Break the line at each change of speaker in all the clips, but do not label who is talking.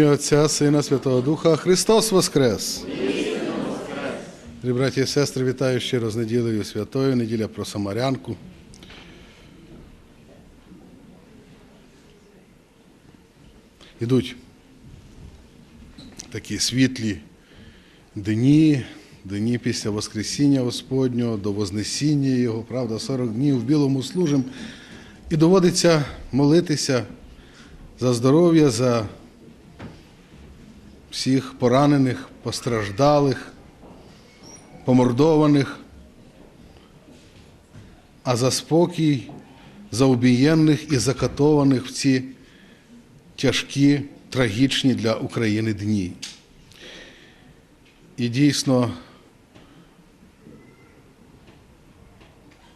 Ім'я Отця, Сина, Святого Духа, Христос Воскрес! Дорогі браті і сестри, вітаю щиро з неділею святою, неділя про Самарянку. Ідуть такі світлі дні, дні після Воскресіння Господнього, до Вознесіння Його, правда, 40 днів в білому служим. І доводиться молитися за здоров'я, за всіх поранених, постраждалих, помордованих, а за спокій, за убієнних і закатованих в ці тяжкі, трагічні для України дні. І дійсно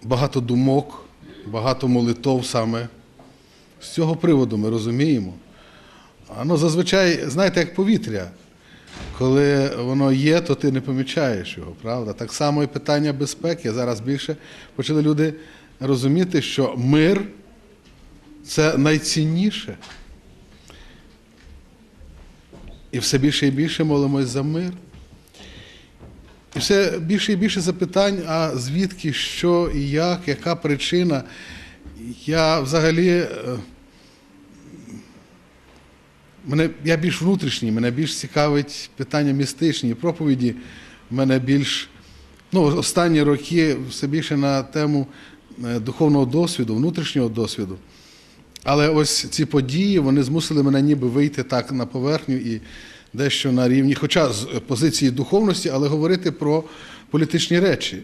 багато думок, багато молитов саме з цього приводу ми розуміємо. Воно зазвичай, знаєте, як повітря. Коли воно є, то ти не помічаєш його, правда? Так само і питання безпеки. Зараз більше почали люди розуміти, що мир це найцінніше. І все більше і більше молимось за мир. І все більше і більше запитань, а звідки, що і як, яка причина. Я взагалі. Мене, я більш внутрішній, мене більш цікавить питання містичні проповіді. Мене більш, ну, останні роки все більше на тему е, духовного досвіду, внутрішнього досвіду. Але ось ці події вони змусили мене ніби вийти так на поверхню і дещо на рівні, хоча з позиції духовності, але говорити про політичні речі.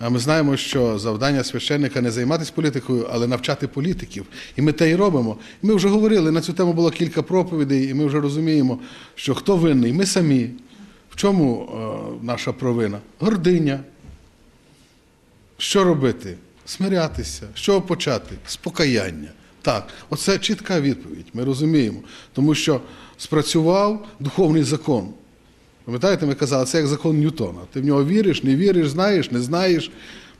Ми знаємо, що завдання священника не займатися політикою, але навчати політиків. І ми те і робимо. Ми вже говорили, на цю тему було кілька проповідей, і ми вже розуміємо, що хто винний? Ми самі. В чому е, наша провина? Гординя. Що робити? Смирятися. Чого почати? З покаяння. Так, оце чітка відповідь. Ми розуміємо. Тому що спрацював духовний закон. Пам'ятаєте, ми казали, це як закон Ньютона. Ти в нього віриш, не віриш, знаєш, не знаєш,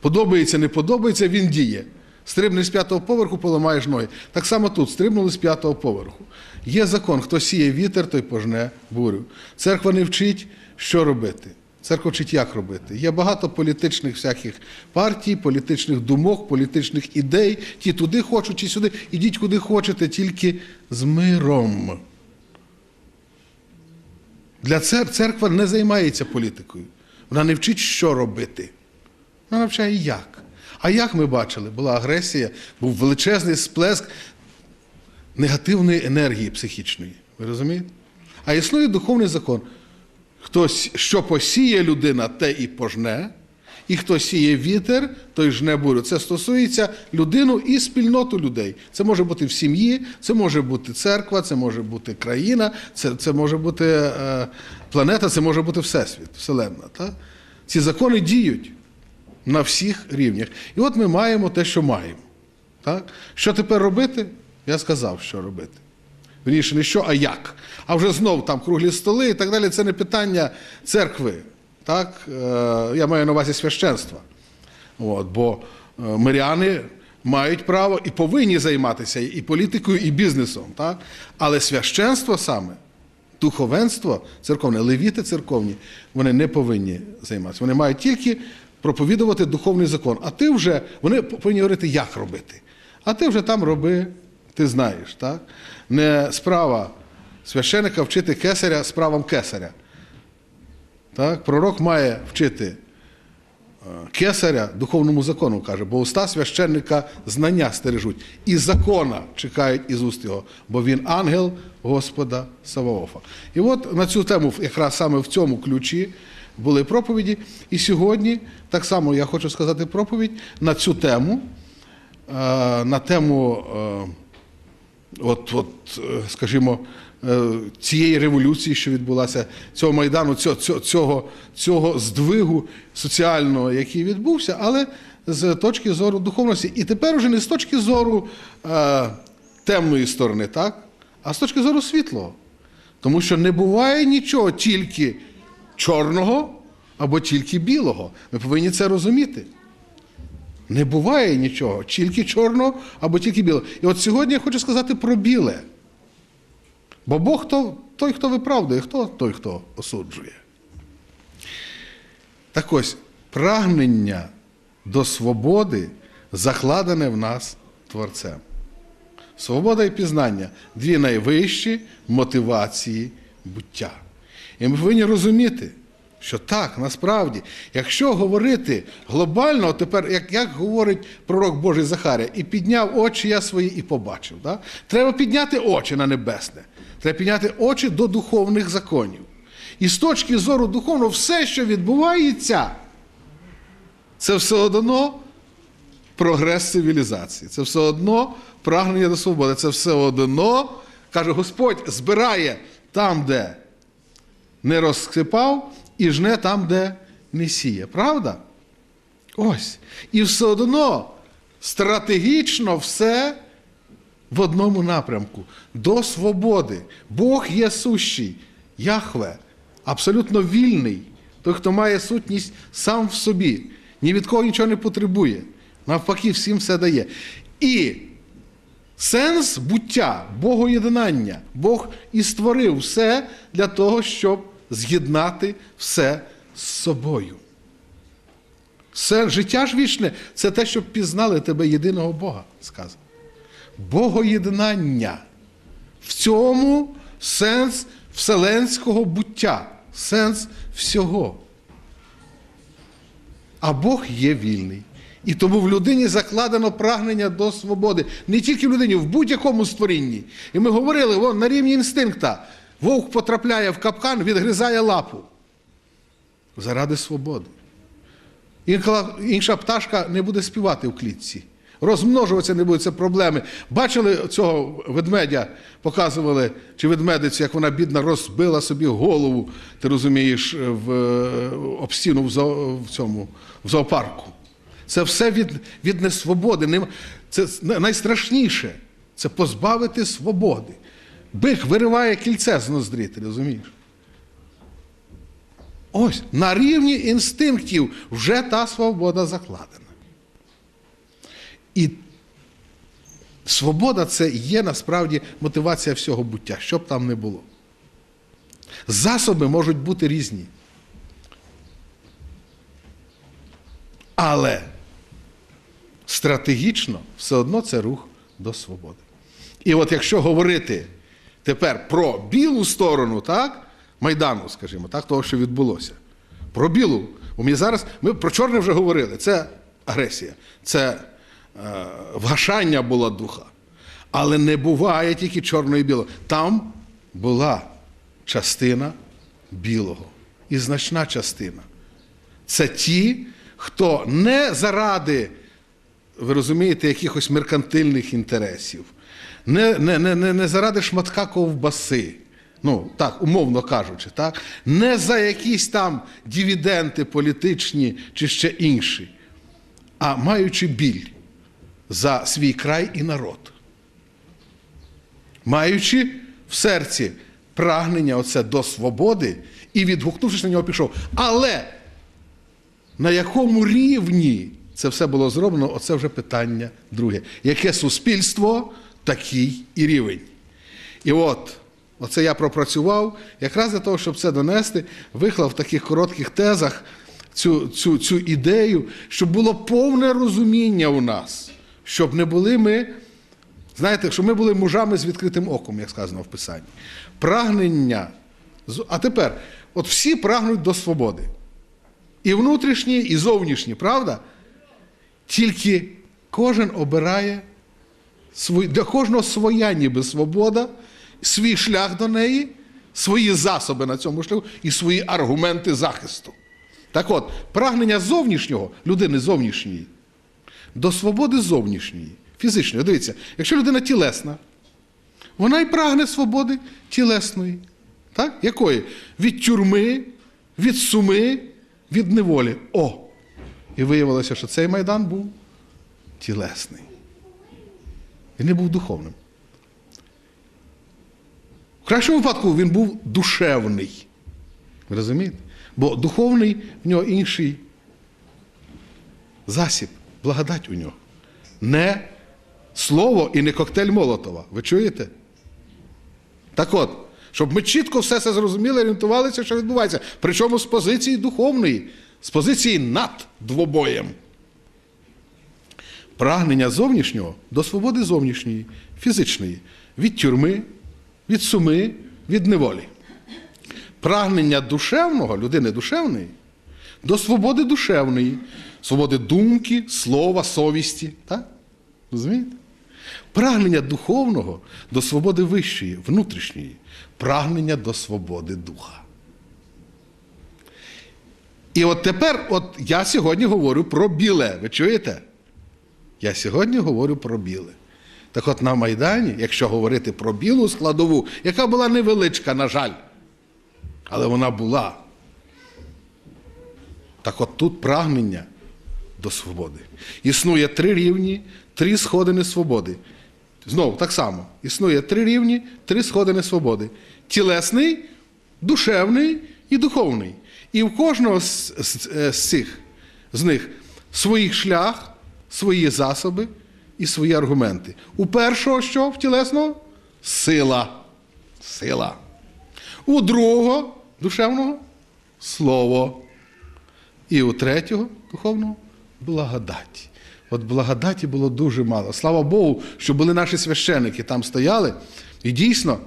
подобається, не подобається, він діє. Стрибнеш з п'ятого поверху, поламаєш ноги. Так само тут, стрибнули з п'ятого поверху. Є закон, хто сіє вітер, той пожне бурю. Церква не вчить, що робити. Церква вчить, як робити. Є багато політичних всяких партій, політичних думок, політичних ідей. Ті туди хочуть, ті сюди. Ідіть куди хочете, тільки з миром. Для цер... церква не займається політикою. Вона не вчить, що робити. Вона навчає як. А як ми бачили, була агресія, був величезний сплеск негативної енергії психічної. Ви розумієте? А існує духовний закон. Хтось, що посіє людина, те і пожне, і хто сіє вітер, той жне бурю. Це стосується людину і спільноту людей. Це може бути в сім'ї, це може бути церква, це може бути країна, це, це може бути е, планета, це може бути всесвіт, вселенна. Так? Ці закони діють на всіх рівнях. І от ми маємо те, що маємо. Так? Що тепер робити? Я сказав, що робити. Вірніше, не що, а як. А вже знов там круглі столи і так далі. Це не питання церкви. Так? Е, Я маю на увазі священства. От, бо е, миряни мають право і повинні займатися і політикою, і бізнесом. Так? Але священство саме, духовенство церковне, левіти церковні, вони не повинні займатися. Вони мають тільки проповідувати духовний закон. А ти вже, вони повинні говорити, як робити. А ти вже там роби, ти знаєш. Так? Не справа священика вчити кесаря справам кесаря. Так? Пророк має вчити е, кесаря духовному закону, каже, бо уста священника знання стережуть, і закона чекають із уст його, бо він ангел Господа Саваофа. І от на цю тему, якраз саме в цьому ключі, були проповіді. І сьогодні так само я хочу сказати проповідь на цю тему, е, на тему. е, от, от, скажімо, цієї революції, що відбулася, цього майдану, цього, цього, цього, цього здвигу соціального, який відбувся, але з точки зору духовності. І тепер уже не з точки зору е, темної сторони, так? а з точки зору світлого. Тому що не буває нічого тільки чорного або тільки білого. Ми повинні це розуміти. Не буває нічого, тільки чорного або тільки білого. І от сьогодні я хочу сказати про біле. Бо Бог то той, хто виправдує, хто той, хто осуджує. Так ось, прагнення до свободи закладене в нас Творцем. Свобода і пізнання дві найвищі мотивації буття. І ми повинні розуміти, що так, насправді, якщо говорити глобально, тепер, як, як говорить пророк Божий Захарія, і підняв очі я свої і побачив. Да? Треба підняти очі на небесне, треба підняти очі до духовних законів. І з точки зору духовного, все, що відбувається, це все одно прогрес цивілізації. Це все одно прагнення до свободи. Це все одно, каже Господь, збирає там, де не розсипав, і жне там, де не сіє. Правда? Ось. І все одно стратегічно все в одному напрямку до свободи. Бог є сущий, Яхве, абсолютно вільний, той, хто має сутність сам в собі, ні від кого нічого не потребує. Навпаки, всім все дає. І сенс буття, Богоєднання, Бог і створив все для того, щоб з'єднати все з собою. Все життя ж вічне це те, щоб пізнали тебе єдиного Бога, сказано. Богоєднання. В цьому сенс вселенського буття, сенс всього. А Бог є вільний. І тому в людині закладено прагнення до свободи. Не тільки в людині, в будь-якому створінні. І ми говорили, вон, на рівні інстинкта. Вовк потрапляє в капкан, відгризає лапу. Заради свободи. Інша пташка не буде співати в клітці. Розмножуватися не буде, це проблеми. Бачили цього ведмедя, показували, чи ведмедицю, як вона бідна розбила собі голову, ти розумієш, в, об стіну в, цьому в зоопарку. Це все від, від несвободи. Це найстрашніше це позбавити свободи. Бик вириває кільце з ноздрі, ти розумієш? Ось на рівні інстинктів вже та свобода закладена. І свобода це є насправді мотивація всього буття, що б там не було. Засоби можуть бути різні. Але стратегічно все одно це рух до свободи. І от якщо говорити тепер про білу сторону, так, Майдану, скажімо, так, того, що відбулося. Про білу. Бо ми зараз ми про чорне вже говорили. Це агресія, це е, вгашання була духа. Але не буває тільки чорного і білого. Там була частина білого і значна частина. Це ті, хто не заради, ви розумієте, якихось меркантильних інтересів, не, не, не, не, не заради шматка ковбаси, ну так, умовно кажучи, так, не за якісь там дивіденти політичні чи ще інші, а маючи біль за свій край і народ. Маючи в серці прагнення оце до свободи і відгукнувшись на нього, пішов. Але на якому рівні це все було зроблено, оце вже питання друге. Яке суспільство, такий і рівень. І от, оце я пропрацював, якраз для того, щоб це донести, виклав в таких коротких тезах цю, цю, цю ідею, щоб було повне розуміння у нас, щоб не були ми. Знаєте, щоб ми були мужами з відкритим оком, як сказано в Писанні. Прагнення. А тепер, от всі прагнуть до свободи. І внутрішні, і зовнішні, правда? Тільки кожен обирає свій, для кожного своя ніби свобода, свій шлях до неї, свої засоби на цьому шляху і свої аргументи захисту. Так от, прагнення зовнішнього, людини зовнішньої, до свободи зовнішньої, фізичної. Дивіться, якщо людина тілесна, вона й прагне свободи тілесної. Так? Якої? Від тюрми, від суми, від неволі. О! І виявилося, що цей майдан був тілесний. Він не був духовним. В кращому випадку він був душевний. Ви розумієте? Бо духовний в нього інший засіб, благодать у нього. Не слово і не коктейль Молотова. Ви чуєте? Так от, Щоб ми чітко все це зрозуміли, орієнтувалися, що відбувається. Причому з позиції духовної, з позиції над двобоєм. Прагнення зовнішнього до свободи зовнішньої, фізичної, від тюрми, від суми, від неволі. Прагнення душевного, людини душевної, до свободи душевної, свободи думки, слова, совісті. Так? Розумієте? Прагнення духовного до свободи вищої, внутрішньої, прагнення до свободи духа. І от тепер, от я сьогодні говорю про біле. Ви чуєте? Я сьогодні говорю про біле. Так от на Майдані, якщо говорити про білу складову, яка була невеличка, на жаль, але вона була. Так от тут прагнення до свободи. Існує три рівні, три сходини свободи. Знову так само. Існує три рівні, три сходини свободи: тілесний, душевний і духовний. І в кожного з, з, е, з цих з них своїх шлях, свої засоби і свої аргументи. У першого що в тілесного? Сила. Сила. У другого душевного слово. І у третього духовного благодать. От благодаті було дуже мало. Слава Богу, що були наші священики, там стояли. І дійсно,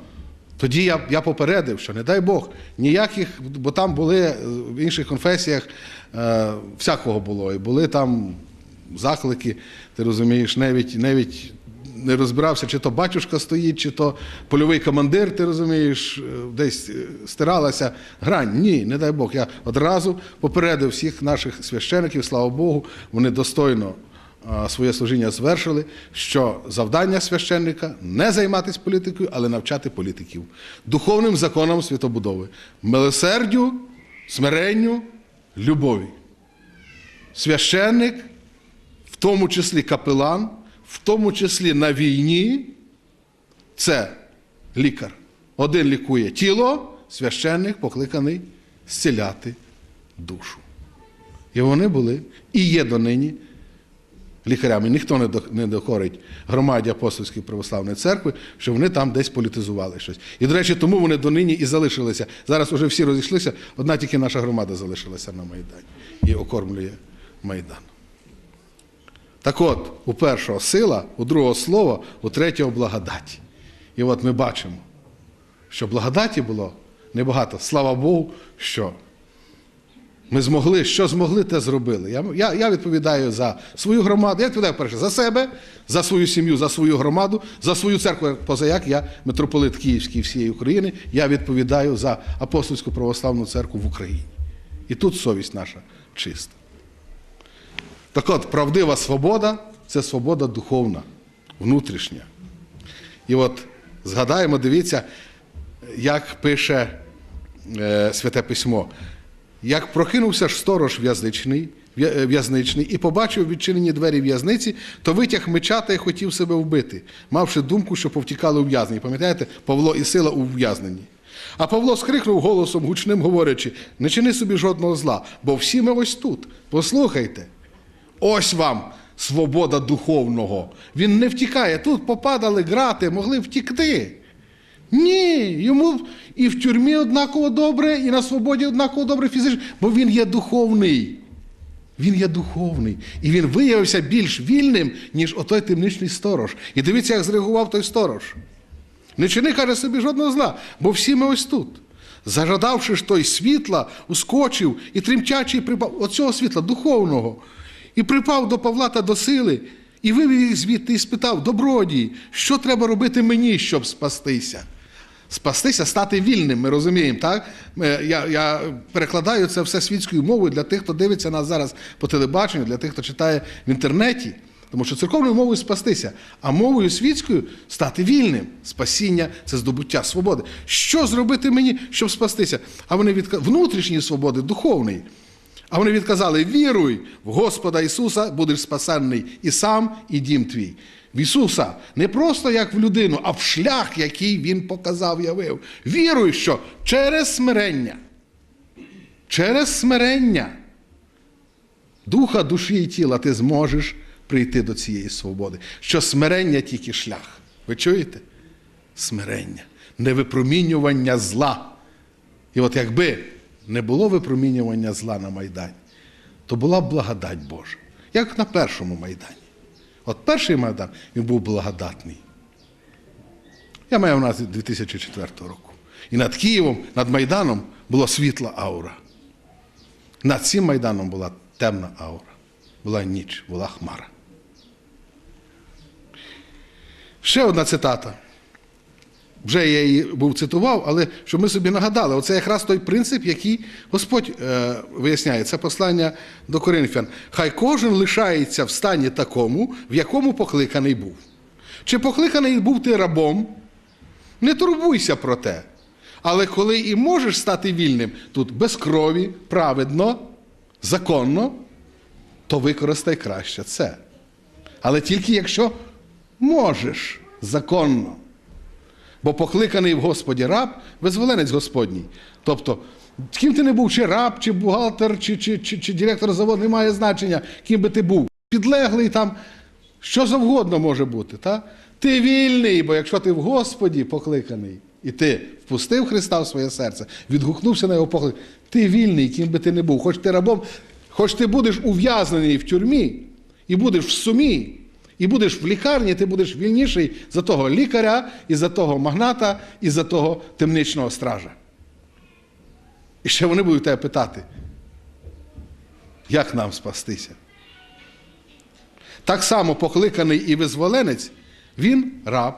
тоді я я попередив, що не дай Бог, ніяких, бо там були е, в інших конфесіях е, всякого було. І були там заклики, ти розумієш, навіть навіть не розбирався, чи то батюшка стоїть, чи то польовий командир, ти розумієш, е, десь е, стиралася грань. Ні, не дай Бог. Я одразу попередив всіх наших священиків, слава Богу, вони достойно своє служіння звершили, що завдання священника не займатися політикою, але навчати політиків духовним законам світобудови, милосердю, смиренню, любові. Священник, в тому числі капелан, в тому числі на війні, це лікар. Один лікує тіло, священник покликаний зціляти душу. І вони були і є донині лікарями. Ніхто не докорить громаді Апостольської православної церкви, що вони там десь політизували щось. І, до речі, тому вони донині і залишилися. Зараз уже всі розійшлися, одна тільки наша громада залишилася на Майдані і окормлює Майдан. Так от, у першого сила, у другого слова, у третього благодаті. І от ми бачимо, що благодаті було небагато. Слава Богу, що ми змогли, що змогли, те зробили. Я, я, я відповідаю за свою громаду, я відповідаю перше за себе, за свою сім'ю, за свою громаду, за свою церкву, позаяк я митрополит Київський всієї України, я відповідаю за апостольську православну церкву в Україні. І тут совість наша чиста. Так от, правдива свобода це свобода духовна, внутрішня. І от згадаємо, дивіться, як пише е, Святе Письмо. Як прокинувся ж сторож в'язничний, е, в'язничний і побачив відчинені двері в'язниці, то витяг меча та й хотів себе вбити, мавши думку, що повтікали ув'язнені. Пам'ятаєте, Павло і сила у в'язненні. А Павло скрикнув голосом гучним, говорячи: не чини собі жодного зла, бо всі ми ось тут. Послухайте. Ось вам свобода духовного. Він не втікає. Тут попадали грати, могли втікти. Ні, йому і в тюрмі однаково добре, і на свободі однаково добре фізично, бо він є духовний. Він є духовний. І він виявився більш вільним, ніж отой темничний сторож. І дивіться, як зреагував той сторож. Не чини, каже собі, жодного зла, бо всі ми ось тут. Зажадавши ж той світла, ускочив і тремтячий припав оцього світла духовного, і припав до Павла та до сили, і вивів їх звідти і спитав: Добродій, що треба робити мені, щоб спастися? Спастися, стати вільним, ми розуміємо, так? Я, я перекладаю це все світською мовою для тих, хто дивиться нас зараз по телебаченню, для тих, хто читає в інтернеті. Тому що церковною мовою спастися, а мовою світською стати вільним. Спасіння це здобуття свободи. Що зробити мені, щоб спастися? А вони відка... внутрішньої свободи, духовної. А вони відказали: віруй в Господа Ісуса, будеш спасенний і сам, і дім твій. В Ісуса не просто як в людину, а в шлях, який Він показав, явив. Віруй, що через смирення, через смирення духа, душі і тіла ти зможеш прийти до цієї свободи. Що смирення тільки шлях. Ви чуєте? Смирення. невипромінювання зла. І от якби не було випромінювання зла на Майдані, то була благодать Божа. Як на першому Майдані. От перший Майдан він був благодатний. Я маю на увазі 2004 року. І над Києвом, над Майданом була світла аура. Над цим Майданом була темна аура. Була ніч, була хмара. Ще одна цитата. Вже я її був цитував, але щоб ми собі нагадали, оце якраз той принцип, який Господь е, виясняє. Це послання до Коринфян. Хай кожен лишається в стані такому, в якому покликаний був. Чи покликаний був ти рабом? Не турбуйся про те. Але коли і можеш стати вільним тут без крові, праведно, законно, то використай краще це. Але тільки якщо можеш законно. Бо покликаний в Господі раб, визволенець Господній. Тобто, ким ти не був, чи раб, чи бухгалтер, чи, чи, чи, чи директор заводу, не має значення, ким би ти був. Підлеглий там, що завгодно може бути. Та? Ти вільний, бо якщо ти в Господі покликаний, і ти впустив Христа в своє серце, відгукнувся на його поклик, ти вільний, ким би ти не був. Хоч ти рабом, хоч ти будеш ув'язнений в тюрмі, і будеш в сумі, і будеш в лікарні, ти будеш вільніший за того лікаря, і за того магната, і за того темничного стража. І ще вони будуть тебе питати, як нам спастися? Так само покликаний і визволенець, він раб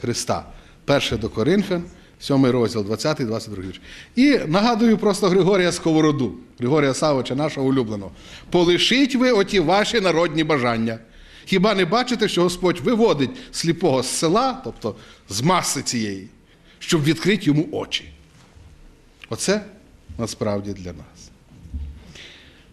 Христа. Перше до Коринфян, 7 розділ, 20, 22 вірш. І нагадую просто Григорія Сковороду, Григорія Савича, нашого улюбленого. Полишіть ви оті ваші народні бажання. Хіба не бачите, що Господь виводить сліпого з села, тобто з маси цієї, щоб відкрити йому очі? Оце насправді для нас.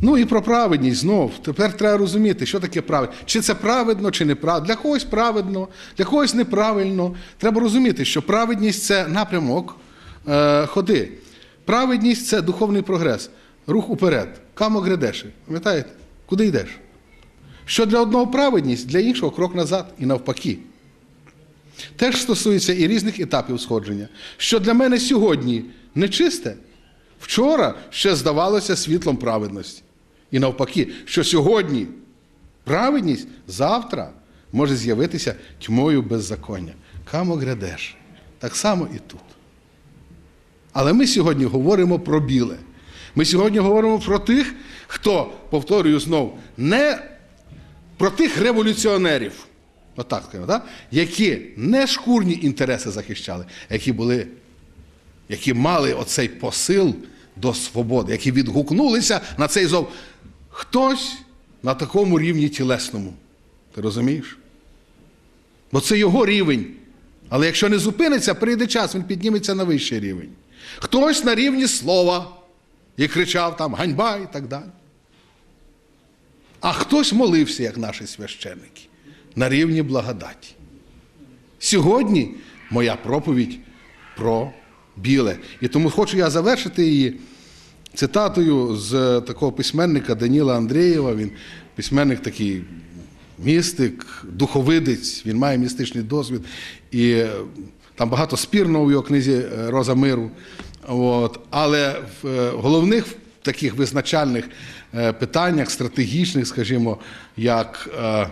Ну і про праведність знов. Тепер треба розуміти, що таке праведність. Чи це праведно, чи неправедно. Для когось праведно, для когось неправильно. Треба розуміти, що праведність це напрямок е, ходи. Праведність це духовний прогрес, рух уперед. Камо грядеш. Пам'ятаєте? Куди йдеш? Що для одного праведність, для іншого крок назад і навпаки. Теж стосується і різних етапів сходження. Що для мене сьогодні нечисте, вчора ще здавалося світлом праведності. І навпаки, що сьогодні праведність завтра може з'явитися тьмою беззаконня. Камо грядеш. Так само і тут. Але ми сьогодні говоримо про біле. Ми сьогодні говоримо про тих, хто, повторюю знов, не про тих революціонерів, отак скажемо, так? які не шкурні інтереси захищали, які були, які мали оцей посил до свободи, які відгукнулися на цей зов. Хтось на такому рівні тілесному. Ти розумієш? Бо це його рівень. Але якщо не зупиниться, прийде час, він підніметься на вищий рівень. Хтось на рівні слова і кричав там ганьба і так далі. А хтось молився, як наші священники, на рівні благодаті. Сьогодні моя проповідь про біле. І тому хочу я завершити її цитатою з такого письменника Даніла Андрієва. Він письменник такий містик, духовидець, він має містичний досвід. І е, там багато спірного в його книзі е, Роза миру. От. Але в е, головних таких визначальних питаннях, стратегічних, скажімо, як е,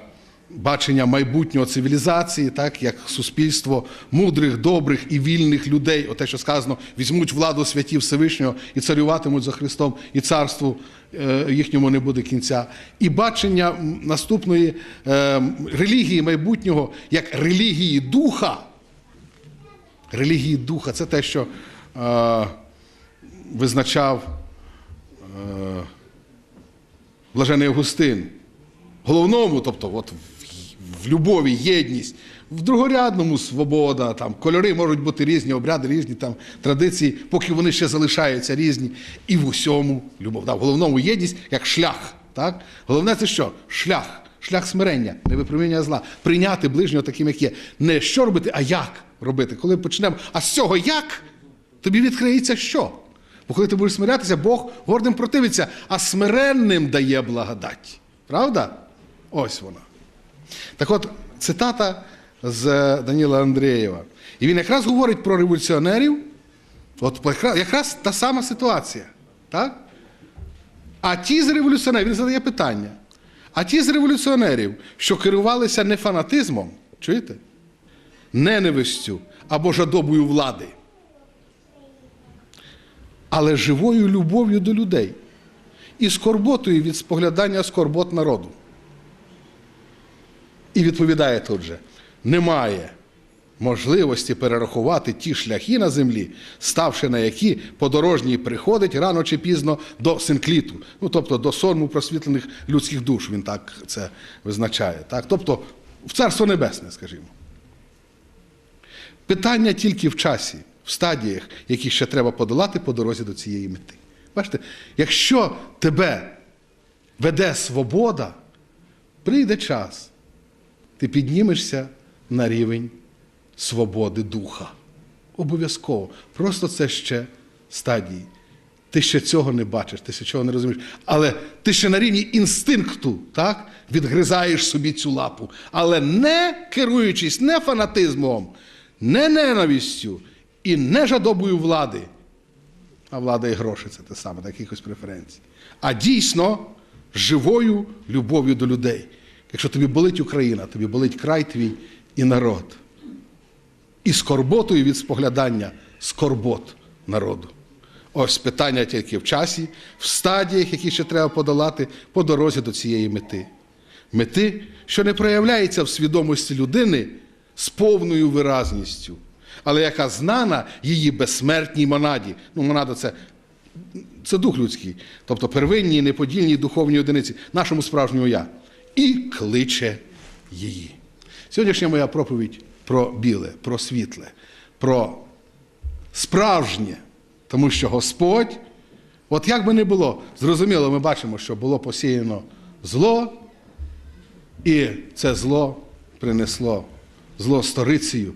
бачення майбутнього цивілізації, так, як суспільство мудрих, добрих і вільних людей, оте, що сказано, візьмуть владу святів Всевишнього і царюватимуть за Христом, і царству е, їхньому не буде кінця. І бачення наступної е, релігії майбутнього як релігії духа. Релігії духа це те, що е, визначав е, Блажений Августин. Головному, тобто, от в, любові, єдність, в другорядному свобода, там, кольори можуть бути різні, обряди різні, там, традиції, поки вони ще залишаються різні. І в усьому любов. Да, в головному єдність як шлях. Так? Головне це що? Шлях. Шлях смирення, не випроміння зла. Прийняти ближнього таким, як є. Не що робити, а як робити. Коли почнемо, а з цього як, тобі відкриється що? Бо коли ти будеш смирятися, Бог гордим противиться, а смиренним дає благодать. Правда? Ось вона. Так от, цитата з Даніла Андрієва. І він якраз говорить про революціонерів. От якраз- та сама ситуація. Так? А ті з революціонерів, він задає питання. А ті з революціонерів, що керувалися не фанатизмом, чуєте? Ненавистю або жадобою влади, але живою любов'ю до людей і скорботою від споглядання скорбот народу. І відповідає тут же: немає можливості перерахувати ті шляхи на землі, ставши на які подорожній приходить рано чи пізно до синкліту, ну тобто до сонму просвітлених людських душ, він так це визначає. Так? Тобто в Царство Небесне, скажімо. Питання тільки в часі, в стадіях, які ще треба подолати по дорозі до цієї мети. Бачите, якщо тебе веде свобода, прийде час, ти піднімешся на рівень свободи духа. Обов'язково. Просто це ще стадії. Ти ще цього не бачиш, ти ще цього не розумієш. Але ти ще на рівні інстинкту, так? Відгризаєш собі цю лапу. Але не керуючись не фанатизмом, не ненавистю і не жадобою влади. А влада і гроші це те саме, так якихось преференцій. А дійсно живою любов'ю до людей. Якщо тобі болить Україна, тобі болить край твій і народ. І скорботою від споглядання скорбот народу. Ось питання тільки в часі, в стадіях, які ще треба подолати по дорозі до цієї мети. Мети, що не проявляється в свідомості людини з повною виразністю, але яка знана її безсмертній монаді. Ну, монада це, це дух людський, тобто первинній, неподільній духовній одиниці, нашому справжньому я. І кличе її. Сьогоднішня моя проповідь про біле, про світле, про справжнє, тому що Господь, от як би не було, зрозуміло, ми бачимо, що було посіяно зло, і це зло принесло зло сторицею.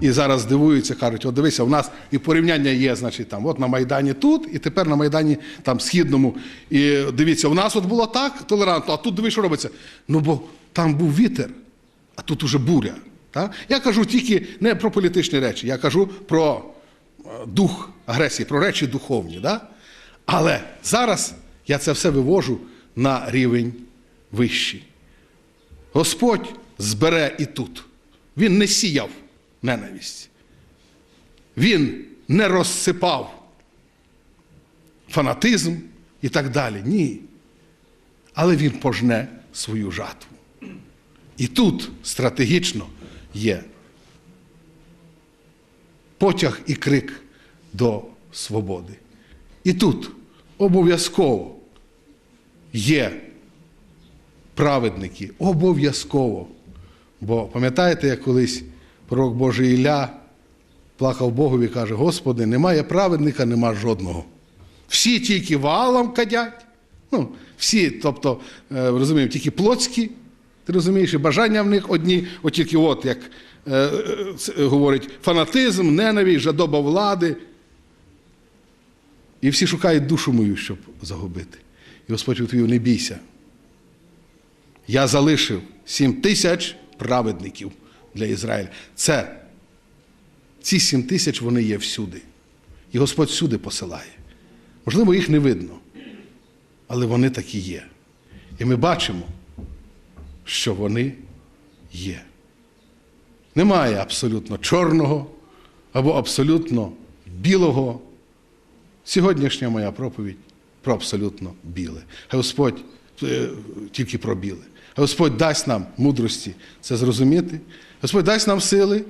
І зараз дивуються, кажуть, от дивися, у нас і порівняння є, значить, там, от на Майдані тут, і тепер на Майдані там Східному. І дивіться, у нас от було так толерантно, а тут диви, що робиться. Ну, бо там був вітер, а тут уже буря. Так? Я кажу тільки не про політичні речі, я кажу про е, дух агресії, про речі духовні. Да? Але зараз я це все вивожу на рівень вищий. Господь збере і тут. Він не сіяв ненависть. Він не розсипав фанатизм і так далі. Ні. Але він пожне свою жатву. І тут стратегічно є потяг і крик до свободи. І тут обов'язково є праведники, обов'язково. Бо пам'ятаєте, як колись пророк Божий Ілля плакав Богові і каже: Господи, немає праведника, нема жодного. Всі тільки валом кадять. Ну, всі, тобто, е, розуміємо, тільки плотські, ти розумієш, і бажання в них одні, от тільки от, як е, е, говорить, фанатизм, ненависть, жадоба влади. І всі шукають душу мою, щоб загубити. І Господь відповів, не бійся. Я залишив сім тисяч праведників для Ізраїля. Це ці сім тисяч вони є всюди. І Господь всюди посилає. Можливо, їх не видно, але вони такі є. І ми бачимо, що вони є. Немає абсолютно чорного або абсолютно білого. Сьогоднішня моя проповідь про абсолютно біле. Господь е, тільки про біле. Господь дасть нам мудрості це зрозуміти. Господь дасть нам сили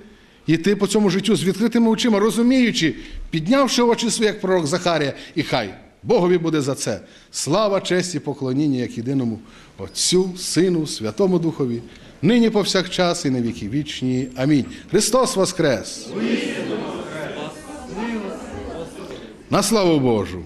йти по цьому життю з відкритими очима, розуміючи, піднявши очі свої, як пророк Захарія, і хай Богові буде за це. Слава, честь і поклоніння як єдиному Отцю, Сину, Святому Духові, нині повсякчас і на віки вічні. Амінь. Христос Воскрес! На славу Божу!